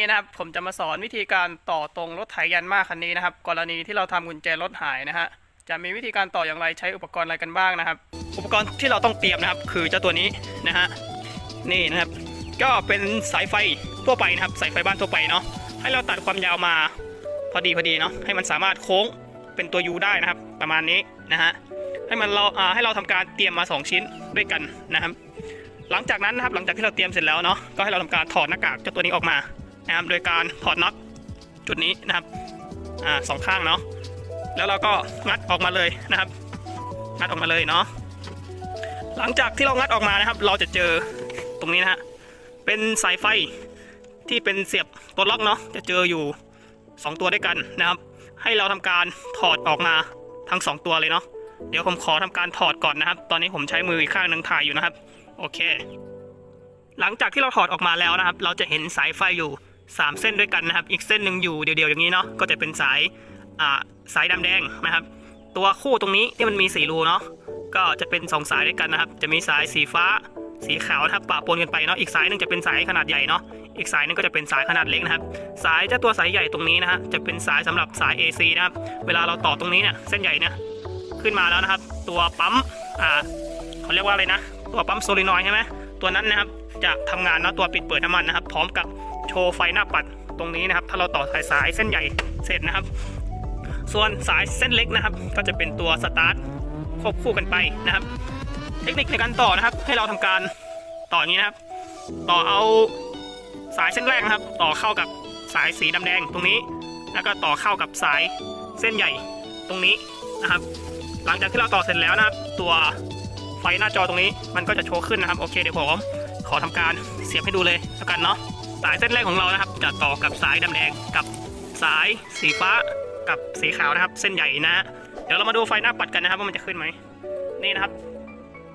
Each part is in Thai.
นี้นะครับผมจะมาสอนวิธีการต่อตรงรถไถยันมาคันนี้นะครับ กรณีที่เราทำกุญแจรถหายนะฮะจะมีวิธีการต่ออย่างไรใช้อุปกรณ์อะไรกันบ้างนะครับ อุปกรณ์ที่เราต้องเตรียมนะครับ คือเจ้าตัวนี้นะฮะนี่นะครับ ก็เป็นสายไฟทั่วไปนะครับ สายไฟบ้านทั่วไปเนาะให้เราตัดความยาวมาพอดีพอดีเนาะให้มันสามารถโค้งเป็นตัวยูได้นะครับ ประมาณนี้นะฮะให้มันเราให้เราทำการเตรียมมาสองชิ้นด้วยกันนะครับหลังจากนั้นนะครับหลังจากที่เราเตรียมเสร็จแล้วเนาะก็ให้เราทำการถอดหน้ากากเจ้าตัวนี้ออกมา นะครับโดยการถอดน็อตจุดนี้นะครับอ่าสองข้างเนาะแล้วเราก็งัดออกมาเลยนะครับ งัดออกมาเลยเนาะหลังจากที่เรางัดออกมานะครับ เราจะเจอตรงนี้นะฮะเป็นสายไฟที่เป็นเสียบตัวล็อกเนาะจะเจออยู่ 2 ตัวด้วยกันนะครับ ให้เราทำการถอดออกมาทั้ง 2 ตัวเลยเนาะเดี๋ยวผมขอทำการถอดก่อนนะครับ ตอนนี้ผมใช้มืออีกข้างหนึงถ่ายอยู่นะครับ โอเค หลังจากที่เราถอดออกมาแล้วนะครับ เราจะเห็นสายไฟอยู่ 3 เส้นด้วยกันนะครับ อีกเส้นหนึ่งอยู่เดียวๆอย่างนี้เนาะก็จะเป็นสายอ่าสายดำแดงนะครับ ตัวคู่ตรงนี้ที่มันมีสีรูเนาะก็จะเป็น 2 สายด้วยกันนะครับ จะมีสายสีฟ้า สีขาวนะครับปะปนกันไปเนาะอีกสายหนึ่งจะเป็นสายขนาดใหญ่เนาะอีกสายหนึงก็จะเป็นสายขนาดเล็กนะครับ สายเจ้าตัวสายใหญ่ตรงนี้นะฮะจะเป็นสายสำหรับสาย AC นะครับเวลาเราต่อตรงนี้เนี่ยเส้นใหญ่เนี่ยขึ้นมาแล้วนะครับ ตัวปั๊มอ่าเขาเรียกว่าอะไรนะ ตัวปั๊มโซลินอยด์ใช่ไหมตัวนั้นนะครับจะทำงานเนาะตัวปิดเปิดน้ำมันนะครับ พร้อมกับ โชว์ไฟหน้าปัดตรงนี้นะครับ ถ้าเราต่อสายสายเส้นใหญ่เสร็จนะครับ ส่วนสายเส้นเล็กนะครับ ก็จะเป็นตัวสตาร์ทควบคู่กันไปนะครับ เทคนิคในการต่อนะครับ ให้เราทำการต่ออย่างนี้นะครับ ต่อเอาสายเส้นแรกนะครับ ต่อเข้ากับสายสีดำแดงตรงนี้ แล้วก็ต่อเข้ากับสายเส้นใหญ่ตรงนี้นะครับ หลังจากที่เราต่อเสร็จแล้วนะครับ ตัวไฟหน้าจอตรงนี้มันก็จะโชว์ขึ้นนะครับ โอเคเดี๋ยวผมขอทำการเสียบให้ดูเลยแล้วกันเนาะ สายเส้นแรกของเรานะครับ จะต่อกับสายดำแดงกับสายสีฟ้ากับสีขาวนะครับ เส้นใหญ่นะเดี๋ยวเรามาดูไฟหน้าปัดกันนะครับว่ามันจะขึ้นไหมนี่นะครับ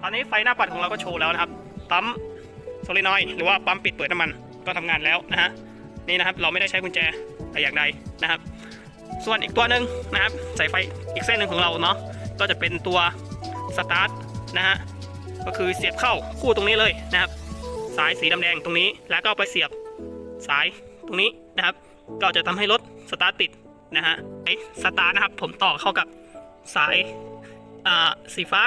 ตอนนี้ไฟหน้าปัดของเราก็โชว์แล้วนะครับปั๊มโซลินอยหรือว่าปั๊มปิดเปิดน้ำมันก็ทำงานแล้วนะฮะนี่นะครับเราไม่ได้ใช้กุญแจแต่อย่างใดนะครับ ส่วนอีกตัวหนึ่งนะครับสายไฟอีกเส้นหนึ่งของเราเนาะก็จะเป็นตัวสตาร์ทนะฮะก็คือเสียบเข้าคู่ตรงนี้เลยนะครับ สายสีดำแดงตรงนี้แล้วก็ไปเสียบ สายตรงนี้นะครับ ก็จะทำให้รถสตาร์ทติดนะฮะไอ้สตาร์ทนะครับ ผมต่อเข้ากับสายอ่าสีฟ้า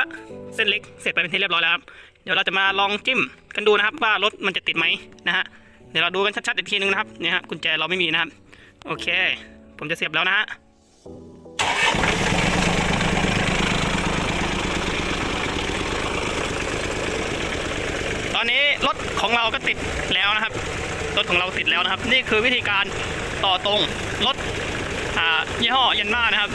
เส้นเล็กเสร็จไปเป็นที่เรียบร้อยแล้วครับเดี๋ยวเราจะมาลองจิ้มกันดูนะครับ ว่ารถมันจะติดไหมนะฮะเดี๋ยวเราดูกันชัดๆอีกทีนึงนะครับเนี่ยฮะกุญแจเราไม่มีนะครับ โอเค ผมจะเสียบแล้วนะฮะตอนนี้รถของเราก็ติดแล้วนะครับ รถของเราติดแล้วนะครับ นี่คือวิธีการต่อตรงรถอ่ายี่ห้อยันมานะครับ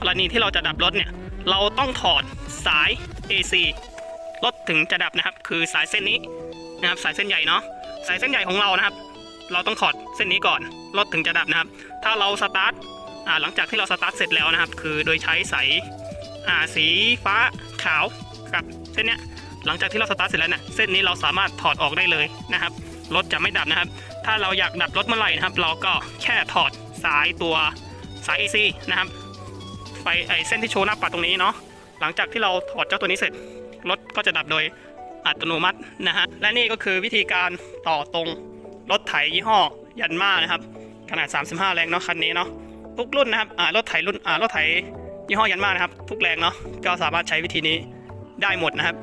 กรณีที่เราจะดับรถเนี่ย เราต้องถอดสาย AC รถถึงจะดับนะครับ คือสายเส้นนี้นะครับ สายเส้นใหญ่เนาะสายเส้นใหญ่ของเรานะครับ เราต้องถอดเส้นนี้ก่อนรถถึงจะดับนะครับ ถ้าเราสตาร์ท หลังจากที่เราสตาร์ทเสร็จแล้วนะครับ คือโดยใช้สายสีฟ้าขาวกับเส้นเนี้ยหลังจากที่เราสตาร์ทเสร็จแล้วเนี่ยเส้นนี้เราสามารถถอดออกได้เลยนะครับรถจะไม่ดับนะครับ ถ้าเราอยากดับรถเมื่อไหร่นะครับ เราก็แค่ถอดสายตัวสาย AC นะครับไปไอเส้นที่โชว์หน้าปัดตรงนี้เนาะหลังจากที่เราถอดเจ้าตัวนี้เสร็จรถก็จะดับโดยอัตโนมัตินะฮะและนี่ก็คือวิธีการต่อตรงรถไถยี่ห้อยันมานะครับ ขนาด 35 แรงเนาะคันนี้เนาะ ทุกรุ่นนะครับอ่ารถไถรุ่นอ่ารถไถยี่ห้อยันมากนะครับ ทุกแรงเนาะก็สามารถใช้วิธีนี้ได้หมดนะครับ